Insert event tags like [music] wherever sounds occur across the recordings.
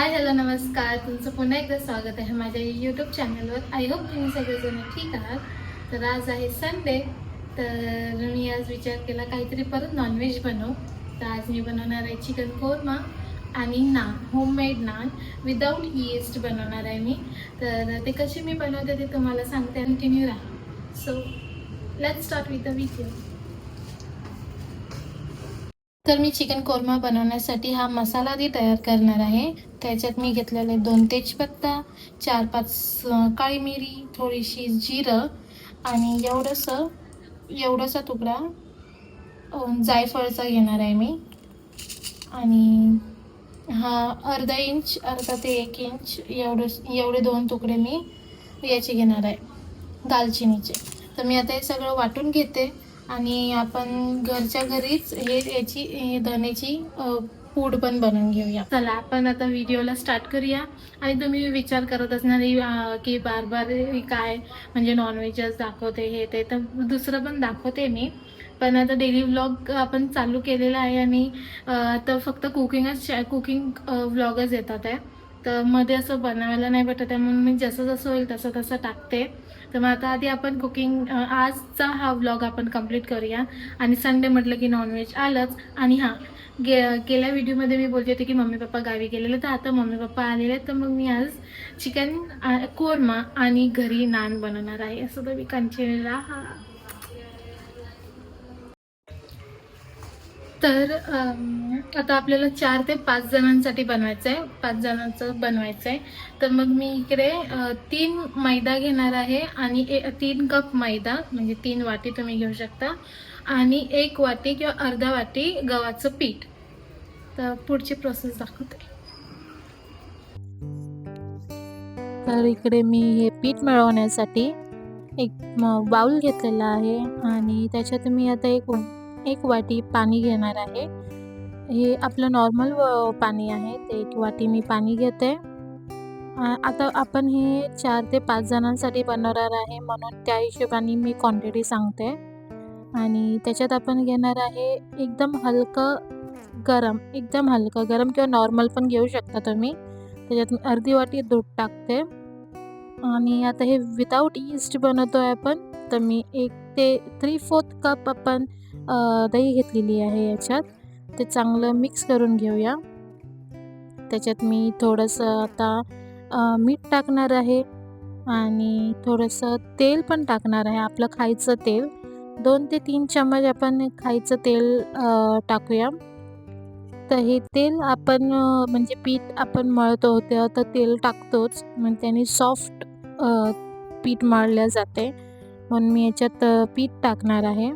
Hi hello नमस्कार. तुमचं पुन्हा एकदा स्वागत आहे माझ्या यूट्यूब चॅनलवर आय होप तुम्ही सगळेजण ठीक आहात. तर आज आहे संडे तर मी आज विचार केला काहीतरी परत नॉनव्हेज बनवू. तर आज मी बनवणार आहे चिकन कोरमा आणि naan homemade naan without yeast बनवणार आहे मी. तर ते कसे मी बनवते ते तुम्हाला सांगते. कंटिन्यू राहा. So let start with the video तर मी चिकन कोरमा बनवण्यासाठी हा मसाला आधी तयार करणार आहे. त्याच्यात मी घेतलेले दोन तेजपत्ता चार पाच काळी मिरी थोडीशी जिरं आणि एवढंसं एवढंसा तुकडा जायफळचा घेणार आहे मी. आणि हा अर्धा इंच अर्धा ते एक इंच एवढं एवढे दोन तुकडे मी याचे घेणार आहे. दालचिनीचे. तर मी आता हे सगळं वाटून घेते. आणि आपण घरच्या घरीच हे याची हे धण्याची पूड पण बनवून घेऊया. चला आपण आता व्हिडिओला स्टार्ट करूया. आणि तुम्ही विचार करत असणार की बार बार काय म्हणजे नॉनव्हेजच दाखवते हे ते. तर दुसरं पण दाखवते मी. पण आता डेली व्लॉग आपण चालू केलेला आहे आणि आता फक्त कुकिंगच कुकिंग व्लॉगच येतात आहे. तर मध्ये असं बनवायला नाही भेटत आहे म्हणून मी जसं जसं होईल तसं तसं टाकते. तर मग आता आधी आपण कुकिंग आजचा हा व्लॉग आपण कंप्लीट करूया. आणि संडे म्हटलं की नॉनव्हेज आलंच. आणि हां गे गेल्या व्हिडिओमध्ये मी बोलते होते की मम्मी पप्पा गावी गेलेले. तर आता मम्मी पप्पा आलेले तर मग मी आज चिकन कोरमा आणि घरी नान बनवणार आहे. असं तर मी कंटिन्यू राहा. तर आता आपल्याला चार ते पाच जणांसाठी बनवायचं आहे पाच जणांचं बनवायचं आहे तर मग मी इकडे तीन मैदा घेणार आहे आणि तीन कप मैदा म्हणजे तीन वाटी तुम्ही घेऊ शकता. आणि एक वाटी किंवा अर्धा वाटी गव्हाचं पीठ. तर पुढची प्रोसेस दाखवते. तर इकडे मी हे पीठ मिळवण्यासाठी एक बाउल घेतलेला आहे. आणि त्याच्यात मी आता एक एक वाटी पाणी घेणार आहे. हे आपलं नॉर्मल पाणी आहे. ते एक वाटी मी पाणी घेते. आता आपण हे चार ते पाच जणांसाठी बनवणार आहे. म्हणून त्या हिशोबाने मी क्वांटिटी सांगते. आणि त्याच्यात आपण घेणार आहे एकदम हलकं गरम. एकदम हलकं गरम किंवा नॉर्मल पण घेऊ शकता तुम्ही. त्याच्यात अर्धी वाटी दूध टाकते. आणि आता हे विदाऊट ईस्ट बनवतो आहे आपण. तर मी एक ते थ्री फोर्थ कप आपण दही घेतलेली आहे याच्यात. ते चांगलं मिक्स करून घेऊया. त्याच्यात मी थोडंसं आता मीठ टाकणार आहे आणि थोडंसं तेल पण टाकणार आहे आपलं खायचं तेल. दोन ते तीन चम्मच आपण खायचं तेल टाकूया. तर हे तेल आपण म्हणजे पीठ आपण मळतो होतं तर तेल टाकतोच मग त्याने सॉफ्ट पीठ मळल्या जाते. म्हणून मी याच्यात पीठ टाकणार आहे.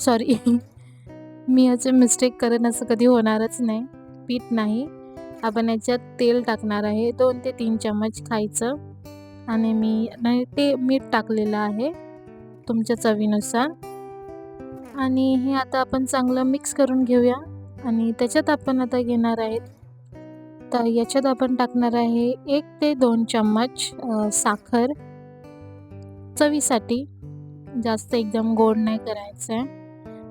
सॉरी [laughs] मी याचे मिस्टेक करेन असं कधी होणारच नाही. पीठ नाही. आपण याच्यात तेल टाकणार आहे. दोन ते तीन चम्मच खायचं. आणि मी नाही ते मीठ टाकलेलं आहे. तुमच्या चवीनुसार. आणि हे आता आपण चांगलं मिक्स करून घेऊया. आणि त्याच्यात आपण आता घेणार आहेत. तर याच्यात आपण टाकणार आहे एक ते दोन चम्मच साखर. चवीसाठी. जास्त एकदम गोड नाही करायचं आहे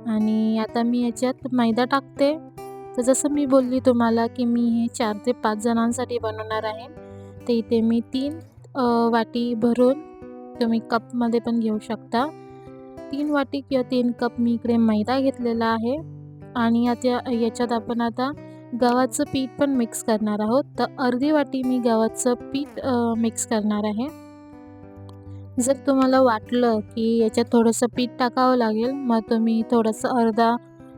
आणि आता मी याच्यात मैदा टाकते. तर जसं मी बोलली तुम्हाला की मी हे चार ते पाच जणांसाठी बनवणार आहे. तर इथे मी तीन वाटी भरून तुम्ही कपमध्ये पण घेऊ शकता. तीन वाटी किंवा तीन कप मी इकडे मैदा घेतलेला आहे. आणि आता याच्यात आपण आता गव्हाचं पीठ पण मिक्स करणार आहोत. तर अर्धी वाटी मी गव्हाचं पीठ मिक्स करणार आहे. जर तुम्हाला वाटलं की याच्यात थोडंसं पीठ टाकावं लागेल मग तुम्ही थोडंसं अर्धा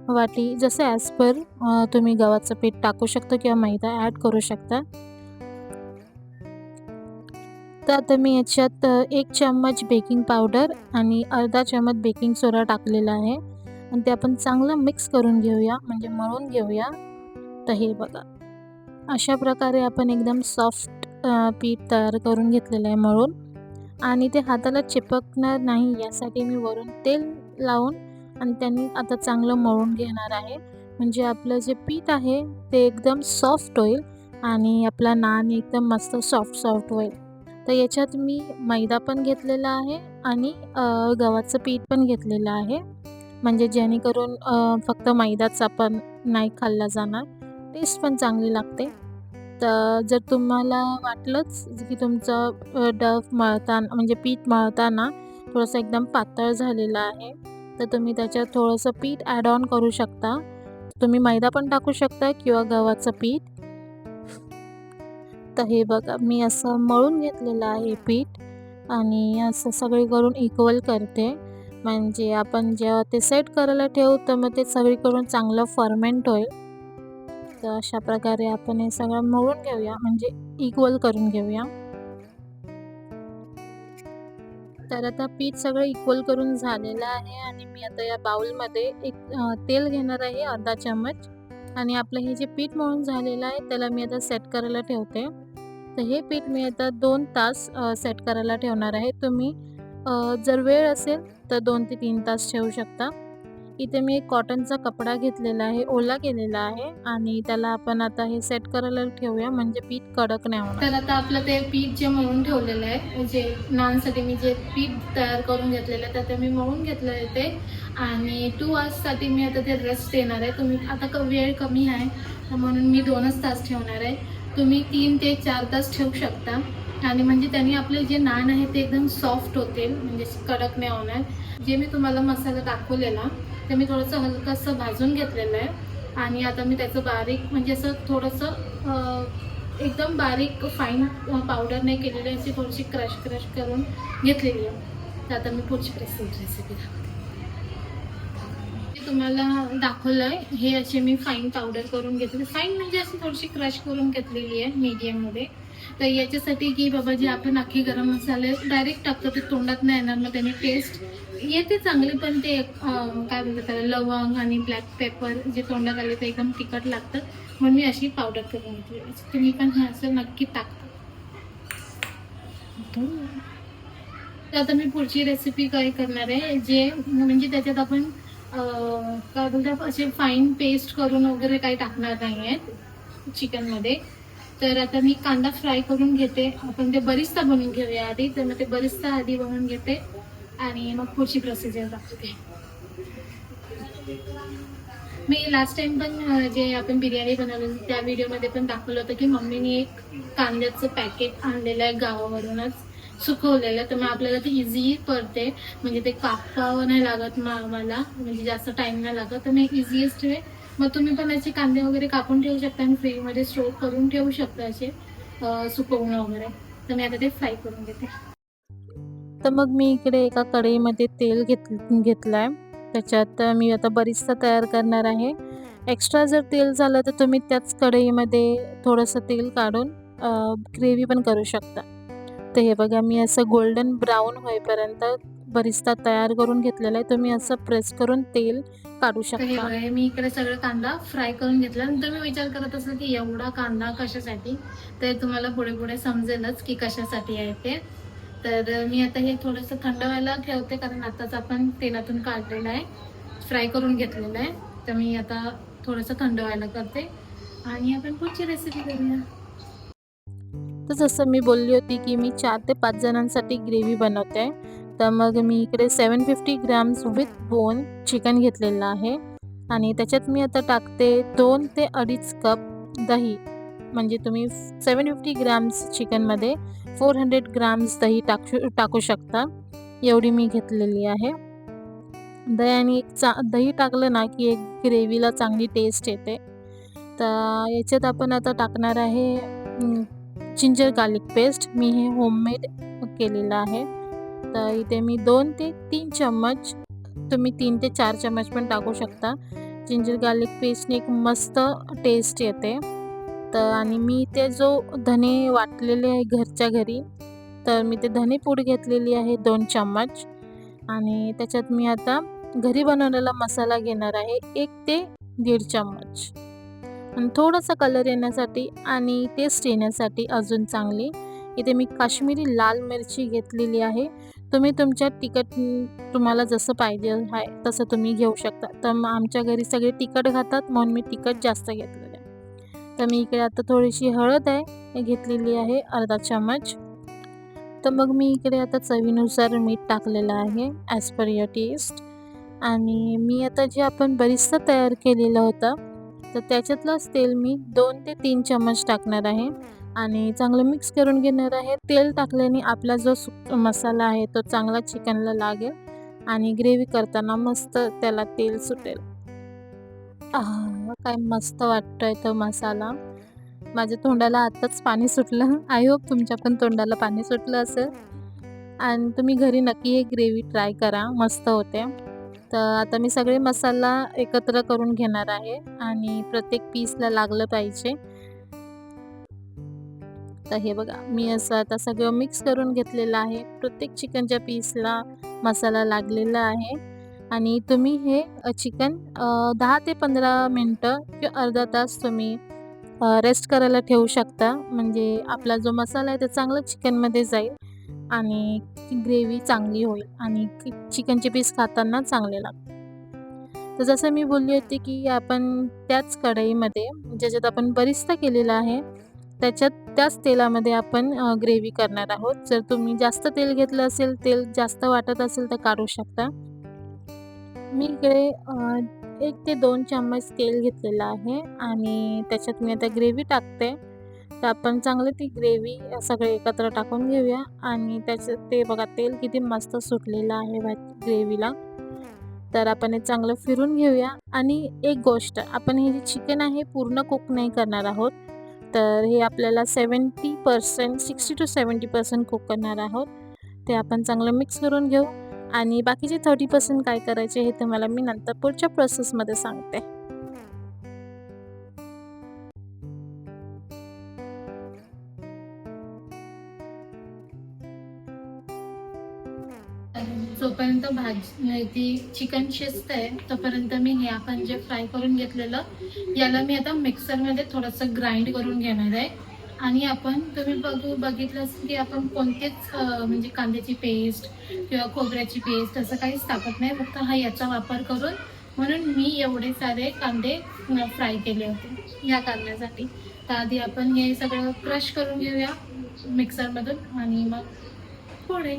वाटी जसं ॲज पर तुम्ही गव्हाचं पीठ टाकू शकता किंवा मैदा ॲड करू शकता. तर आता मी याच्यात एक चम्मच बेकिंग पावडर आणि अर्धा चम्मच बेकिंग सोडा टाकलेला आहे. आणि ते आपण चांगलं मिक्स करून घेऊया म्हणजे मळून घेऊया. तर हे बघा. अशा प्रकारे आपण एकदम सॉफ्ट पीठ तयार करून घेतलेलं आहे मळून. आणि ते हाताला चिपकणार नाही यासाठी मी वरून तेल लावून आणि त्यांनी आता चांगलं मळून घेणार आहे. म्हणजे आपलं जे पीठ आहे ते एकदम सॉफ्ट होईल आणि आपला नान एकदम मस्त सॉफ्ट सॉफ्ट होईल. तर याच्यात मी मैदा पण घेतलेला आहे आणि गव्हाचं पीठ पण घेतलेलं आहे. म्हणजे जेणेकरून फक्त मैदाच आपण नाही खाल्ला जाणार. टेस्ट पण चांगली लागते. तर जर तुम्हाला वाटलंच की तुमचं डफ मळताना म्हणजे पीठ मळताना थोडंसं एकदम पातळ झालेलं आहे तर तुम्ही त्याच्यात थोडंसं पीठ ॲड ऑन करू शकता. तुम्ही मैदा पण टाकू शकता किंवा गव्हाचं पीठ. तर हे बघा मी असं मळून घेतलेलं आहे पीठ आणि असं सगळीकडून इक्वल करते. म्हणजे आपण जेव्हा ते सेट करायला ठेवू तर मग ते सगळीकडून चांगलं फर्मेंट होईल. तर अशा प्रकारे आपण हे सगळं मळून घेऊया. म्हणजे इक्वल करून घेऊया. तर आता पीठ सगळं इक्वल करून झालेलं आहे आणि मी आता या बाउलमध्ये एक तेल घेणार आहे अर्धा चम्मच. आणि आपलं हे जे पीठ मळून झालेलं आहे त्याला मी आता सेट करायला ठेवते. तर हे पीठ मी आता दोन तास सेट करायला ठेवणार आहे. तुम्ही जर वेळ असेल तर दोन ते तीन तास ठेवू शकता. इथे मी एक कॉटनचा कपडा घेतलेला आहे ओला केलेला आहे आणि त्याला आपण आता हे सेट करायला ठेवूया म्हणजे पीठ कडक नाही होणार. तर आता आपलं ते पीठ जे मळून ठेवलेलं आहे जे नानसाठी मी जे पीठ तयार करून घेतलेलं आहे तर ते मी मळून घेतलं आहे ते. आणि टू आवर्ससाठी मी आता ते रेस्ट देणार आहे. तुम्ही आता वेळ कमी आहे म्हणून मी दोनच तास ठेवणार आहे. तुम्ही तीन ते चार तास ठेवू शकता. आणि म्हणजे त्यांनी आपले जे नान आहे ते एकदम सॉफ्ट होतील म्हणजे कडक नाही होणार. जे मी तुम्हाला मसाला दाखवलेला ते मी थोडंसं हलकंसं भाजून घेतलेलं आहे. आणि आता मी त्याचं बारीक म्हणजे असं थोडंसं एकदम बारीक फाईन पावडर नाही केलेली आहे अशी थोडीशी क्रश क्रश करून घेतलेली आहे. तर आता मी पुढची प्रेसिंग रेसिपी दाखवते. तुम्हाला दाखवलं आहे. हे असे मी फाईन पावडर करून घेतले फाईन म्हणजे अशी थोडीशी क्रश करून घेतलेली आहे मीडियममध्ये तर याच्यासाठी की बाबा जे आपण अख्खे गरम मसाले डायरेक्ट टाकतो ते तोंडात नाही येणार मग त्याने टेस्ट येते चांगली पण ते काय बोलतात त्याला लवंग आणि ब्लॅक पेपर जे तोंडात आले ते एकदम तिखट लागतं. म्हणून मी अशी पावडर करून घेतली तुम्ही पण हे असं नक्की टाकता. तर आता मी पुढची रेसिपी काय करणार आहे जे म्हणजे त्याच्यात आपण काय बोलतात असे फाईन पेस्ट करून वगैरे काही टाकणार नाही आहेत चिकनमध्ये तर आता मी कांदा फ्राय करून घेते. आपण ते बरिस्ता बनवून घेऊया आधी. तर मग ते बरिस्ता आधी बनवून घेते. आणि मग पुढची प्रोसिजर दाखवते. मी लास्ट टाइम पण जे आपण बिर्याणी बनवली त्या व्हिडिओमध्ये पण दाखवलं होतं की मम्मीने एक कांद्याचं पॅकेट आणलेलं आहे गावावरूनच सुकवलेलं. तर मग आपल्याला ते इझी पडते. म्हणजे ते कापावं नाही लागत मग म्हणजे जास्त टाइम नाही लागत. तर मी इझिएस्ट वे मग तुम्ही पण असे कांदे वगैरे कापून ठेवू शकता आणि फ्रीजमध्ये स्टोर करून ठेवू शकता असे सुकवणं वगैरे. तर मी आता ते फ्राय करून घेते. तर मग मी इकडे एका कढईमध्ये तेल घेत घेतलं आहे त्याच्यात मी आता बरीचसा तयार करणार आहे. एक्स्ट्रा जर तेल झालं तर तुम्ही त्याच कढईमध्ये थोडंसं तेल काढून ग्रेव्ही पण करू शकता. तर हे बघा मी असं गोल्डन ब्राऊन होईपर्यंत बरिस्ता तयार करून घेतलेला आहे. तुम्ही असं प्रेस करून तेल काढू शकता. मी इकडे सगळं कांदा फ्राय करून घेतला. आणि तुम्ही विचार करत असाल की एवढा कांदा कशासाठी? तर तुम्हाला पुढे पुढे समजेलच की कशासाठी आहे ते. तर मी आता हे थोडंसं थंड व्हायला ठेवते कारण आताच आपण तेलातून काढलेलं आहे. फ्राय करून घेतलेलं आहे. तर मी आता थोडंसं थंड व्हायला करते. आणि आपण पुढची रेसिपी करूया. तर जसं मी बोलली होती की मी चार ते पाच जणांसाठी ग्रेव्ही बनवते. आहे तर मग मी इकडे seven fifty grams with bone chicken घेतलेलं आहे. आणि त्याच्यात मी आता टाकते दोन ते अडीच कप दही. म्हणजे तुम्ही सेवन फिफ्टी ग्रॅम्स चिकनमध्ये फोर हंड्रेड ग्राम्स दही टाकू टाकू शकता. एवढी मी घेतलेली आहे. दह्याने एक चा दही टाकलं ना की एक ग्रेव्हीला चांगली टेस्ट येते. तर याच्यात आपण आता टाकणार आहे जिंजर गार्लिक पेस्ट मी हे होममेड केलेलं आहे. तर इथे मी दोन ते तीन चम्मच तुम्ही तीन ते चार चम्मच पण टाकू शकता. जिंजर गार्लिक पेस्टने एक मस्त टेस्ट येते. तर आणि मी ते जो धने वाटलेले आहे घरच्या घरी तर मी ते धने पूड घेतलेली आहे दोन चम्मच. आणि त्याच्यात मी आता घरी बनवलेला मसाला घेणार आहे एक ते दीड चम्मच. आणि थोडासा कलर येण्यासाठी आणि टेस्ट येण्यासाठी अजून चांगली इथे मी काश्मीरी लाल मिरची घेतलेली आहे. तुम्ही तुमच्या तिखट तुम्हाला जसं पाहिजे आहे तसं तुम्ही घेऊ शकता. तर आमच्या घरी सगळे तिखट खातात म्हणून मी तिखट जास्त घेतलं. तर मी इकडे आता थोडीशी हळद आहे घेतलेली आहे अर्धा चम्मच. तर मग मी इकडे आता चवीनुसार मीठ टाकलेलं आहे ॲज पर युअर टेस्ट आणि मी आता जे आपण बरिस्ता तयार केलेलं होतं तर त्याच्यातलंच तेल मी दोन ते तीन चम्मच टाकणार आहे. आणि चांगलं मिक्स करून घेणार आहे. तेल टाकल्याने आपला जो सुक मसाला आहे तो चांगला चिकनला लागेल. आणि ग्रेव्ही करताना मस्त त्याला तेल सुटेल. आहा, काय मस्त वाटतोय तो मसाला. माझ्या तोंडाला आत्ताच पाणी सुटलं. आय होप तुमच्या पण तोंडाला पाणी सुटलं असेल. आणि तुम्ही घरी नक्की हे ग्रेव्ही ट्राय करा. मस्त होते. तर आता मी सगळे मसाला एकत्र करून घेणार आहे. आणि प्रत्येक पीसला लागलं पाहिजे. तर हे बघा मी असं आता सगळं मिक्स करून घेतलेलं आहे. प्रत्येक चिकनच्या पीसला मसाला लागलेला आहे. आणि तुम्ही हे चिकन दहा ते पंधरा मिनटं किंवा अर्धा तास तुम्ही रेस्ट करायला ठेवू शकता. म्हणजे आपला जो मसाला आहे तो चांगला चिकनमध्ये जाईल आणि ग्रेव्ही चांगली होईल आणि चिकनचे पीस खाताना चांगले लागतात तर जसं मी बोलली होती की आपण त्याच कढईमध्ये ज्याच्यात आपण बरिस्ता केलेला आहे त्याच्यात त्याच तेलामध्ये आपण ग्रेव्ही करणार आहोत. जर तुम्ही जास्त तेल घेतलं असेल तेल जास्त वाटत असेल तर काढू शकता. मी इकडे एक ते दोन चम्मच तेल घेतलेलं आहे आणि त्याच्यात मी आता ग्रेव्ही टाकते. तर आपण चांगलं ती ग्रेव्ही सगळे एकत्र टाकून घेऊया आणि त्याचं ते बघा तेल किती मस्त सुटलेलं आहे ग्रेव्हीला. तर आपण हे चांगलं फिरून घेऊया आणि एक गोष्ट आपण हे जे चिकन आहे पूर्ण कुक नाही करणार आहोत. तर हे आपल्याला seventy percent sixty to seventy percent cook करणार आहोत. ते आपण चांगलं मिक्स करून घेऊ आणि बाकीचे थर्टी पर्सेंट काय करायचे हे तुम्हाला मी नंतर पुढच्या प्रोसेसमध्ये सांगते. जोपर्यंत भाजी ती चिकन शिजत आहे तोपर्यंत मी हे आपण जे फ्राय करून घेतलेलं याला मी आता मिक्सरमध्ये थोडंसं ग्राइंड करून घेणार आहे. आणि आपण तुम्ही बघू बघितलं असेल की आपण कोणतेच म्हणजे कांद्याची पेस्ट किंवा खोबऱ्याची पेस्ट असं काहीच टाकत नाही. फक्त हा याचा वापर करून म्हणून मी एवढे सारे कांदे फ्राय केले होते या कारणासाठी. तर आधी आपण हे सगळं क्रश करून घेऊया मिक्सरमधून आणि मग पुढे.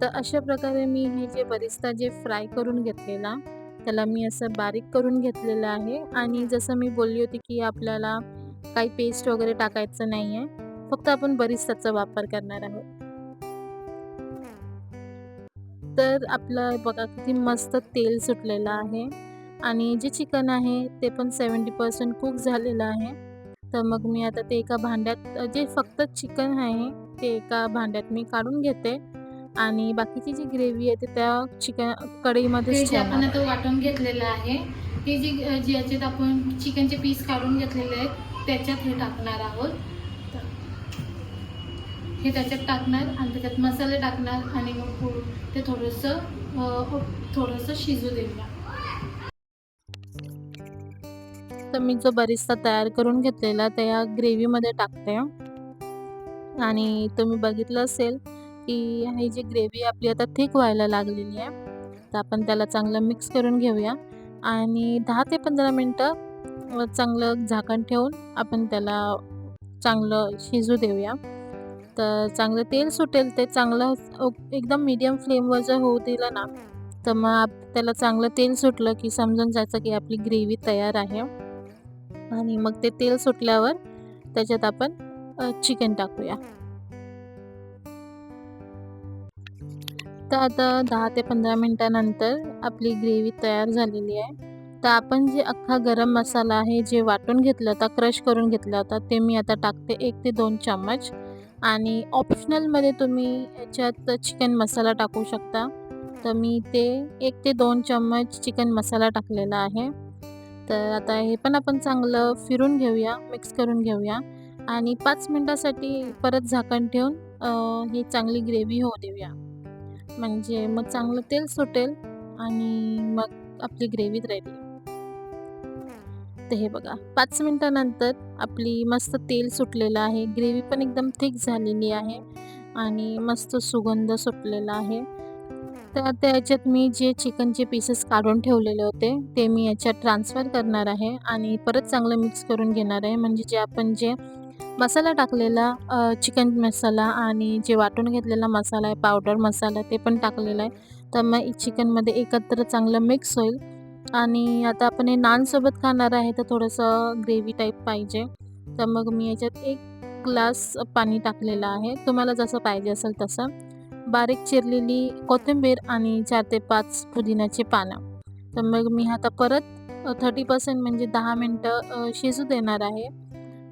तर अशा प्रकारे मी हे जे बरिस्ता जे फ्राय करून घेतलेला त्याला मी असं बारीक करून घेतलेलं आहे आणि जसं मी बोलली होती की आपल्याला काही पेस्ट वगैरे टाकायचं नाही आहे फक्त आपण बरिस्ताचा वापर करणार आहोत. तर आपलं बघा किती मस्त तेल सुटलेलं आहे आणि जे चिकन आहे ते पण सेवन्टी पर्सेंट कुक झालेलं आहे. तर मग मी आता ते एका भांड्यात जे फक्त चिकन आहे ते एका भांड्यात मी काढून घेते. आणि बाकीची जी ग्रेव्ही आहे ती त्या चिकन कढईमध्ये जे आपण आता वाटून घेतलेलं आहे ते जी जे याच्यात आपण चिकनचे पीस काढून घेतलेले आहेत त्याच्यात हे टाकणार आहोत. हे त्याच्यात टाकणार आणि त्याच्यात मसाले टाकणार आणि मग ते थोडंसं थोडंसं शिजू देऊया तर मी जो बरिस्ता तयार करून घेतलेला त्या ग्रेव्हीमध्ये टाकते. आणि तुम्ही बघितलं असेल की ही जी ग्रेव्ही आपली आता थिक व्हायला लागलेली आहे तर आपण त्याला चांगलं मिक्स करून घेऊया. आणि दहा ते पंधरा मिनटं चांगलं झाकण ठेवून आपण त्याला चांगलं शिजू देऊया. तर चांगलं तेल सुटेल ते चांगलं एकदम मीडियम फ्लेमवर जर होऊ दिलं ना तर मग आप त्याला चांगलं तेल सुटलं की समजून जायचं की आपली ग्रेव्ही तयार आहे. आणि मग ते तेल सुटल्यावर त्याच्यात आपण चिकन टाकूया. तर आता दहा ते पंधरा मिनटानंतर आपली ग्रेव्ही तयार झालेली आहे. तर आपण जे अख्खा गरम मसाला आहे जे वाटून घेतलं होता क्रश करून घेतला होता ते मी आता टाकते एक ते दोन चम्मच. आणि ऑप्शनलमध्ये तुम्ही याच्यात चिकन मसाला टाकू शकता. तर मी ते एक ते दोन चम्मच चिकन मसाला टाकलेला आहे. तर आता हे पण आपण चांगलं फिरून घेऊया मिक्स करून घेऊया. आणि पाच मिनटासाठी परत झाकण ठेवून ही चांगली ग्रेव्ही होऊ देऊया. म्हणजे मग चांगलं तेल सुटेल आणि मग आपली ग्रेव्ही रेडी तर हे बघा पाच मिनटानंतर आपली मस्त तेल सुटलेलं आहे. ग्रेव्ही पण एकदम थिक झालेली आहे आणि मस्त सुगंध सुटलेला आहे. तर आता याच्यात मी जे चिकनचे पीसेस काढून ठेवलेले होते ते मी याच्यात ट्रान्सफर करणार आहे आणि परत चांगलं मिक्स करून घेणार आहे. म्हणजे जे आपण जे मसाला टाकलेला चिकन मसाला आणि जे वाटून घेतलेला मसाला आहे पावडर मसाला ते पण टाकलेला आहे. तर मग चिकनमध्ये एकत्र चांगलं मिक्स होईल. आणि आता आपण हे नानसोबत खाणार आहे तर थोडंसं ग्रेव्ही टाईप पाहिजे. तर मग मी याच्यात एक ग्लास पाणी टाकलेलं आहे. तुम्हाला जसं पाहिजे असेल तसं. बारीक चिरलेली कोथिंबीर आणि चार ते पाच पुदिन्याचे पानं. तर मग मी आता परत थर्टी पर्सेंट म्हणजे दहा मिनटं शिजू देणार आहे.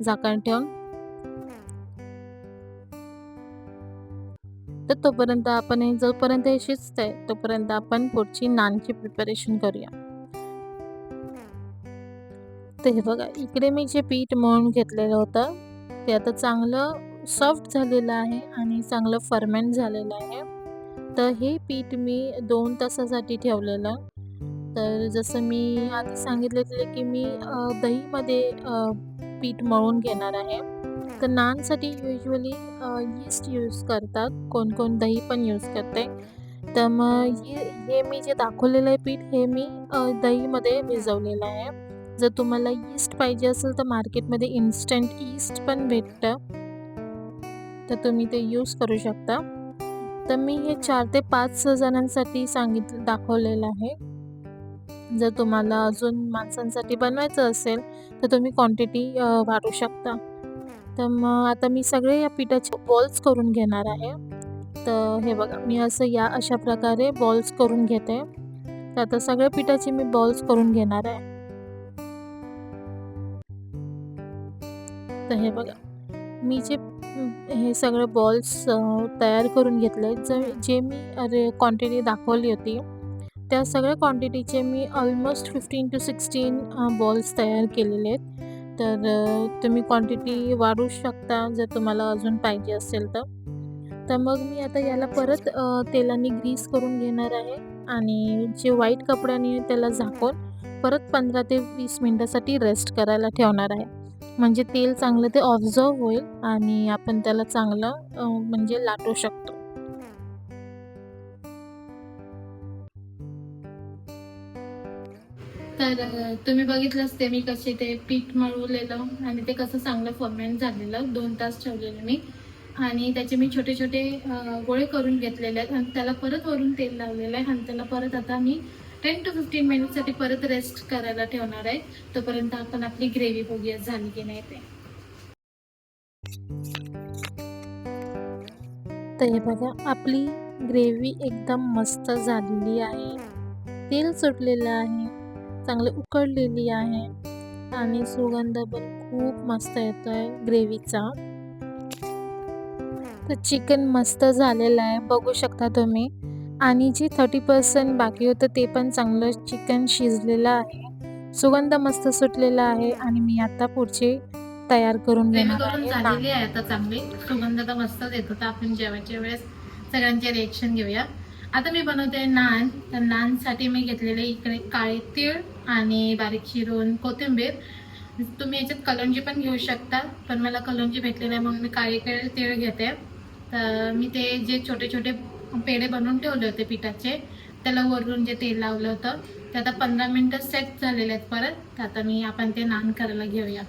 झाकण ठेवून. तर तोपर्यंत आपण हे जोपर्यंत हे शिजतंय तोपर्यंत आपण पुढची नानची प्रिपरेशन करूया. तर हे बघा इकडे मी जे पीठ मळून घेतलेलं होतं ते आता चांगलं सॉफ्ट झालेलं आहे आणि चांगलं फर्मेंट झालेलं आहे. तर हे पीठ मी दोन तासासाठी ठेवलेलं. तर जसं मी आधी सांगितलेलं की मी दहीमध्ये पीठ मळून घेणार आहे. तर नानसाठी युजली यीस्ट यूज करतात. कोण कोण दही पण यूज करते. तर मग हे हे मी जे दाखवलेलं आहे पीठ हे मी दहीमध्ये भिजवलेलं आहे. जर तुम्हाला यीस्ट पाहिजे असेल तर मार्केटमध्ये इन्स्टंट यीस्ट पण भेटतं. तर तुम्ही ते यूज करू शकता. तर मी हे चार ते पाच जणांसाठी सांगितलं दाखवलेलं आहे. जर तुम्हाला अजून माणसांसाठी बनवायचं असेल तर तुम्ही क्वांटिटी वाढवू शकता. तर मग आता मी सगळे या पिठाचे बॉल्स करून घेणार आहे. तर हे बघा मी असं या अशा प्रकारे बॉल्स करून घेते. तर आता सगळ्या पिठाचे मी बॉल्स करून घेणार आहे. तर हे बघा मी जे हे सगळे बॉल्स तयार करून घेतले जे जे मी अरे क्वांटिटी दाखवली होती त्या सगळ्या क्वांटिटीचे मी almost fifteen to sixteen balls तयार केलेले आहेत. तर तुम्ही क्वांटिटी वाढवू शकता जर तुम्हाला अजून पाहिजे असेल तर. तर मग मी आता याला परत तेलाने ग्रीस करून घेणार आहे आणि जे व्हाईट कपड्याने त्याला झाकून परत पंधरा ते वीस मिनटासाठी रेस्ट करायला ठेवणार आहे. म्हणजे तेल चांगलं ते ऑब्झर्व होईल आणि आपण त्याला चांगलं म्हणजे लाटू शकतो. तर तुम्ही बघितलंच ते मी कसे ते पीठ मळवलेलं आणि ते कसं चांगलं फर्मेंट झालेलं. दोन तास ठेवलेलं मी. आणि त्याचे मी छोटे छोटे गोळे करून घेतलेले आहेत. आणि त्याला परत वरून तेल लावलेलं आहे. आणि त्याला परत आता मी टेन टू फिफ्टीन मिनिटसाठी परत रेस्ट करायला ठेवणार आहे. तोपर्यंत आपण आपली ग्रेव्ही बघूया झाली की नाही ते. तर हे बघा आपली ग्रेव्ही एकदम मस्त झालेली आहे. तेल सुटलेलं आहे. चांगली उकळलेली आहे. आणि सुगंध पण खूप मस्त येतो आहे ग्रेव्हीचा. तर चिकन मस्त झालेलं आहे बघू शकता तुम्ही. आणि जे थर्टी पर्सेंट बाकी होतं ते पण चांगलं चिकन शिजलेलं आहे. सुगंध मस्त सुटलेला आहे आणि मी आता पुढचे तयार करून घेणार झालेली आहे आता चांगली. सुगंध तर मस्तच येत होता. आपण जेवायच्या वेळेस सगळ्यांचे रिएक्शन घेऊया. आता मी बनवते नान. तर नानसाठी मी घेतलेले इकडे काळे तीळ आणि बारीक शिरून कोथिंबीर. तुम्ही याच्यात कलंजी पण घेऊ शकता पण मला कलंजी भेटली नाही म्हणून मी काळे काळे तीळ घेते. तर मी ते जे छोटे छोटे पेढे बनवून ठेवले होते पिठाचे त्याला वरून जे तेल लावलं होतं ते आता पंधरा मिनटं सेट झालेले आहेत परत. तर आता मी आपण ते नान करायला घेऊया.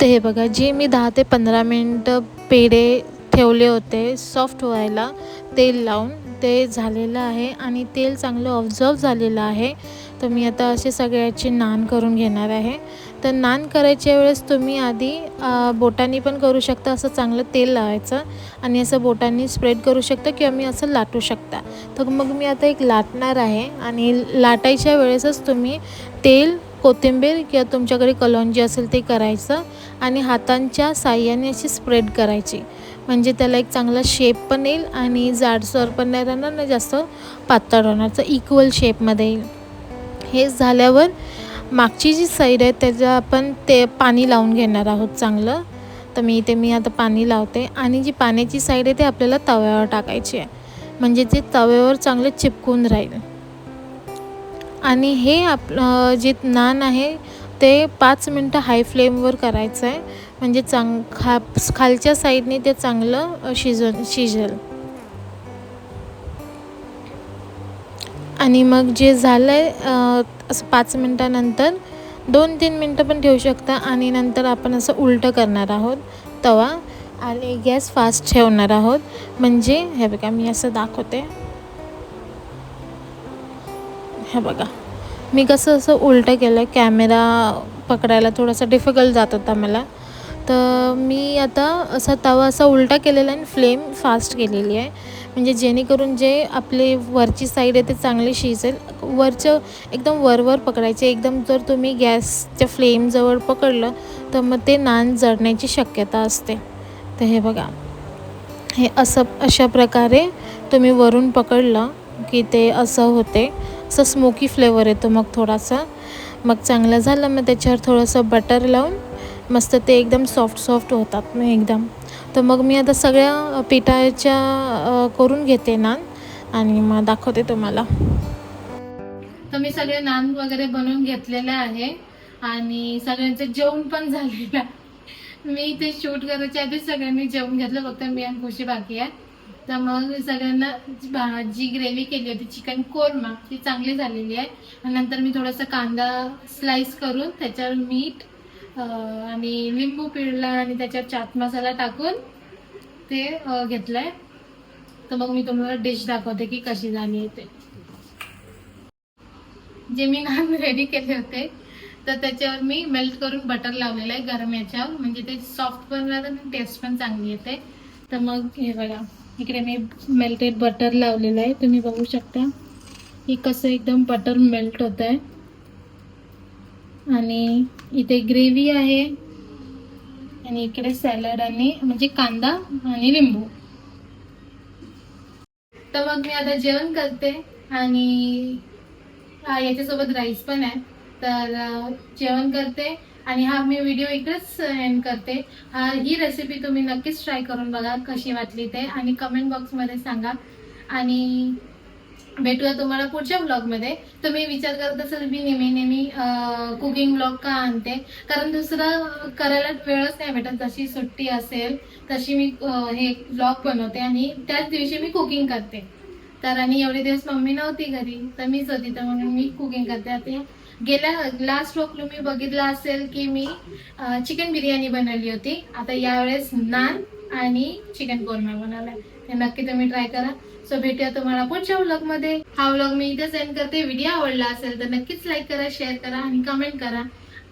तर हे बघा जे मी दहा ते पंधरा मिनटं पेढे ठेवले होते. सॉफ्ट व्हायला तेल लावून. ते झालेलं आहे आणि तेल चांगलं ऑब्झर्व झालेलं आहे. तर मी आता असे सगळ्याचे नान करून घेणार आहे. तर नान करायच्या वेळेस तुम्ही आधी बोटांनी पण करू शकता असं चांगलं तेल लावायचं आणि असं बोटांनी स्प्रेड करू शकता किंवा मी असं लाटू शकता. तर मग मी आता एक लाटणार आहे आणि लाटायच्या वेळेसच तुम्ही तेल कोथिंबीर किंवा तुमच्याकडे कलौंजी असेल ते करायचं आणि हातांच्या साह्याने अशी स्प्रेड करायची. म्हणजे त्याला एक चांगला शेप पण येईल आणि जाडसर पण नाही राहणार नाही जास्त पातळ राहणार. तर इक्वल शेपमध्ये येईल. हे झाल्यावर मागची जी साईड आहे त्याच्या आपण ते पाणी लावून घेणार आहोत चांगलं. तर मी इथे मी आता पाणी लावते. आणि जी पाण्याची साईड आहे ते आपल्याला तव्यावर टाकायची आहे. म्हणजे ते तव्यावर चांगले चिपकून राहील. आणि हे आप जे नान आहे ते पाच मिनटं हाय फ्लेमवर करायचं आहे. म्हणजे चांग खा खालच्या साईडने ते चांगलं शिजून शिजेल. आणि मग जे झालं आहे असं पाच मिनटानंतर दोन तीन मिनटं पण ठेवू शकता आणि नंतर आपण असं उलटं करणार आहोत. तवा आणि गॅस फास्ट ठेवणार आहोत. म्हणजे हे बघा मी असं दाखवते. हे बघा. मी कसं असं उलटं केलं कॅमेरा पकडायला थोडासा डिफिकल्ट जात होता मला. तर मी आता असा तवा असा उलटा केलेला आहे आणि फ्लेम फास्ट केलेली आहे. म्हणजे जेणेकरून जे आपले वरची साईड आहे ते चांगली शिजेल. वरचं एकदम वरवर पकडायचे. एकदम जर तुम्ही गॅसच्या फ्लेमजवळ पकडलं तर मग ते नान जळण्याची शक्यता असते. तर हे बघा. हे असं अशा प्रकारे तुम्ही वरून पकडलं की ते असं होते. असं स्मोकी फ्लेवर येतो मग थोडासा. मग चांगलं झालं. मग त्याच्यावर थोडंसं बटर लावून मस्त ते एकदम सॉफ्ट सॉफ्ट होतात मग एकदम. तर मग मी आता सगळ्या पिठाच्या करून घेते नान आणि मग दाखवते तुम्हाला. तर मी सगळे नान वगैरे बनवून घेतलेले आहे आणि सगळ्यांचं जेवण पण झालेलं आहे. मी ते शूट करायच्या आधीच सगळ्यांनी जेवण घेतलं फक्त मी आणि खुशी बाकी आहे. तर मग सगळ्यांना भाजी ग्रेव्ही केली होती चिकन कोरमा ती चांगली झालेली आहे. आणि नंतर मी थोडासा कांदा स्लाइस करून त्याच्यावर मीठ आणि लिंबू पिळला आणि त्याच्यावर चाट मसाला टाकून ते घेतलंय. तर मग मी तुम्हाला डिश दाखवते की कशी झाली ते. जे मी नान [laughs] रेडी केले होते तर त्याच्यावर मी मेल्ट करून बटर लावलेलं आहे गरम याच्यावर. म्हणजे ते सॉफ्ट पण राहतं आणि टेस्ट पण चांगली येते. तर मग हे बघा इकडे मी मेल्टेड बटर लावलेलं आहे. तुम्ही बघू शकता की कसं एकदम बटर मेल्ट होत आहे आणि इथे ग्रेव्ही आहे. आणि इकडे सॅलड आणि म्हणजे कांदा आणि लिंबू. तर मग मी आता जेवण करते आणि याच्यासोबत राईस पण आहे. तर जेवण करते आणि हा मी व्हिडिओ इकडेच एंड करते. हा ही रेसिपी तुम्ही नक्कीच ट्राय करून बघा कशी वाटली ते. आणि कमेंट बॉक्समध्ये सांगा. आणि भेटूया तुम्हाला पुढच्या ब्लॉगमध्ये तुम्ही विचार करत असाल मी नेहमी नेहमी कुकिंग ब्लॉग का आणते? कारण दुसरं करायला वेळच नाही भेटत. जशी सुट्टी असेल तशी मी हे ब्लॉग बनवते आणि त्याच दिवशी मी कुकिंग करते. तर आणि एवढे दिवस मम्मी नव्हती घरी तर मीच होती तर म्हणून मी कुकिंग करते. आता गेल्या लास्ट व्लॉग तुम्ही बघितलं असेल की मी चिकन बिर्याणी बनवली होती. आता यावेळेस नान आणि चिकन कोरमा बनवला ते नक्की तुम्ही ट्राय करा. सो भेटूया तुम्हाला पुढच्या व्लॉगमध्ये. हा व्लॉग मी इथे सेंड करते. व्हिडिओ आवडला असेल तर नक्कीच लाईक करा शेअर करा आणि कमेंट करा.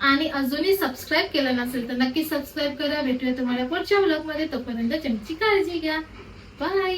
आणि अजूनही सबस्क्राईब केलं नसेल तर नक्की सबस्क्राईब करा. भेटूया तुम्हाला पुढच्या व्लॉगमध्ये. तोपर्यंत तुमची काळजी घ्या. बाय